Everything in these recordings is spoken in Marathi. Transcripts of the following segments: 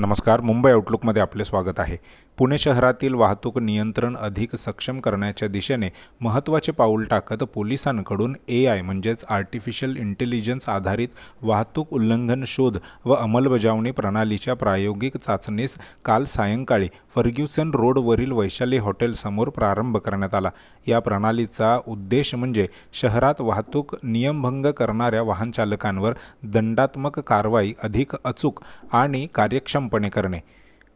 नमस्कार मुंबई आउटलुकमध्ये आपले स्वागत आहे. पुणे शहरातील वाहतूक नियंत्रण अधिक सक्षम करण्याच्या दिशेने महत्त्वाचे पाऊल टाकत पोलिसांकडून ए आय म्हणजेच आर्टिफिशियल इंटेलिजन्स आधारित वाहतूक उल्लंघन शोध व अंमलबजावणी प्रणालीच्या प्रायोगिक चाचणीस काल सायंकाळी फर्ग्युसन रोडवरील वैशाली हॉटेलसमोर प्रारंभ करण्यात आला. या प्रणालीचा उद्देश म्हणजे शहरात वाहतूक नियमभंग करणाऱ्या वाहनचालकांवर दंडात्मक कारवाई अधिक अचूक आणि कार्यक्षम ठामपणे करणे.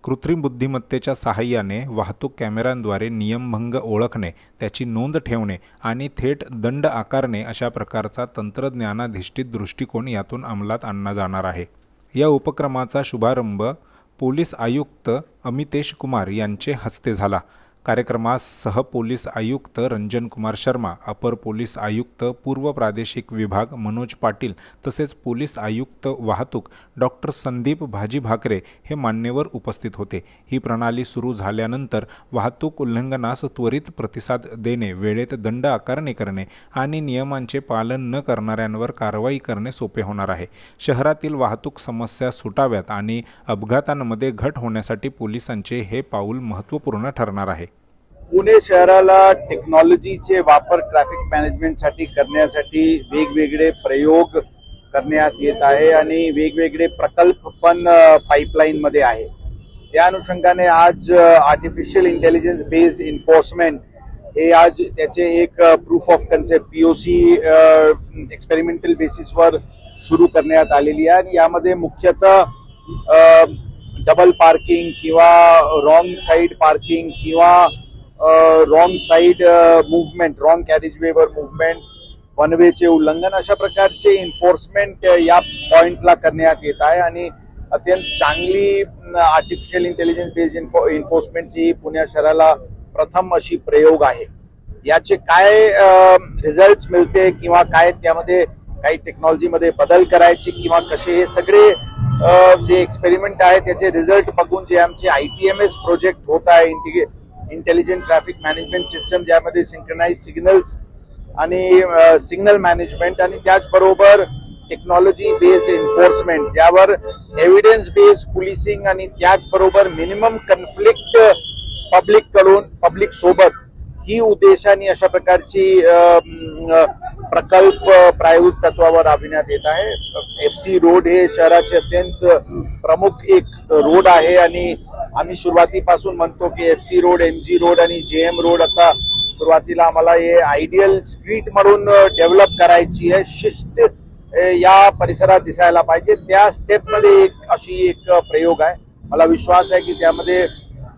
कृत्रिम बुद्धिमत्तेच्या सहाय्याने वाहतूक कॅमेऱ्यांद्वारे नियमभंग ओळखणे त्याची नोंद ठेवणे आणि थेट दंड आकारणे अशा प्रकारचा तंत्रज्ञानाधिष्ठित दृष्टिकोन यातून अंमलात आणला जाणार आहे. या उपक्रमाचा शुभारंभ पोलीस आयुक्त अमितेश कुमार यांचे हस्ते झाला. कार्यक्रमास सहपोलीस आयुक्त रंजन कुमार शर्मा अपर पोलीस आयुक्त पूर्व प्रादेशिक विभाग मनोज पाटील तसेच पोलीस आयुक्त वाहतूक डॉक्टर संदीप भाजी भाकरे हे मान्यवर उपस्थित होते. ही प्रणाली सुरू झाल्यानंतर वाहतूक उल्लंघनास त्वरित प्रतिसाद देणे वेळेत दंड आकारणी करणे आणि नियमांचे पालन न करणाऱ्यांवर कारवाई करणे सोपे होणार आहे. शहरातील वाहतूक समस्या सुटाव्यात आणि अपघातांमध्ये घट होण्यासाठी पोलिसांचे हे पाऊल महत्त्वपूर्ण ठरणार आहे. पुणे शहराला टेक्नॉलॉजीचे वापर ट्रॅफिक मॅनेजमेंटसाठी करण्यासाठी वेगवेगळे प्रयोग करण्यात येत आहे आणि वेगवेगळे प्रकल्प पण पाईपलाईनमध्ये आहे. त्या अनुषंगाने आज आर्टिफिशियल इंटेलिजन्स बेस्ड इन्फोर्समेंट हे आज त्याचे एक proof of concept P O C experimental बेसिसवर सुरू करण्यात आलेली आहे. आणि यामध्ये मुख्यतः डबल पार्किंग किंवा रॉंग साईड पार्किंग किंवा wrong side movement wrong carriage वेवर मुवमेंट वनवेचे उल्लंघन अशा प्रकारचे एन्फोर्समेंट या पॉइंटला करण्यात येत आहे. आणि अत्यंत चांगली आर्टिफिशियल इंटेलिजन्स बेस्ड एन्फोर्समेंटची पुण्या शहराला प्रथम अशी प्रयोग आहे. याचे काय रिझल्ट मिळते किंवा काय त्यामध्ये काही टेक्नॉलॉजीमध्ये बदल करायचे किंवा कसे हे सगळे जे एक्सपेरिमेंट आहे त्याचे रिझल्ट बघून जे आमचे I T M S project होत आहे इंटिग्रे इंटेलिजंट ट्रॅफिक मॅनेजमेंट सिस्टम ज्यामध्ये सिंक्रनाइज सिग्नल्स आणि सिग्नल मॅनेजमेंट आणि त्याचबरोबर टेक्नॉलॉजी बेस्ड एन्फोर्समेंट यावर एव्हिडन्स बेस्ड पोलिसिंग आणि त्याचबरोबर मिनिमम कन्फ्लिक्ट पब्लिककडून पब्लिक सोबत ही उद्देशाने अशा प्रकारची प्रकल्प प्रायोगिक तत्वावर राबविण्यात येत आहे. एफ सी रोड हे शहराचे अत्यंत प्रमुख एक रोड आहे आणि आम्ही सुरुवातीपासून म्हणतो की F C road M G road आणि जे एम रोड आता सुरुवातीला आम्हाला हे आयडियल स्ट्रीट म्हणून डेव्हलप करायची आहे. शिस्त या परिसरात दिसायला पाहिजे. त्या स्टेपमध्ये एक अशी एक प्रयोग आहे. मला विश्वास आहे की त्यामध्ये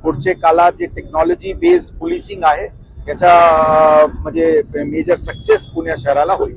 पुढचे काळात जे टेक्नॉलॉजी बेस्ड पोलिसिंग आहे त्याचा म्हणजे मेजर सक्सेस पुणे शहराला होईल.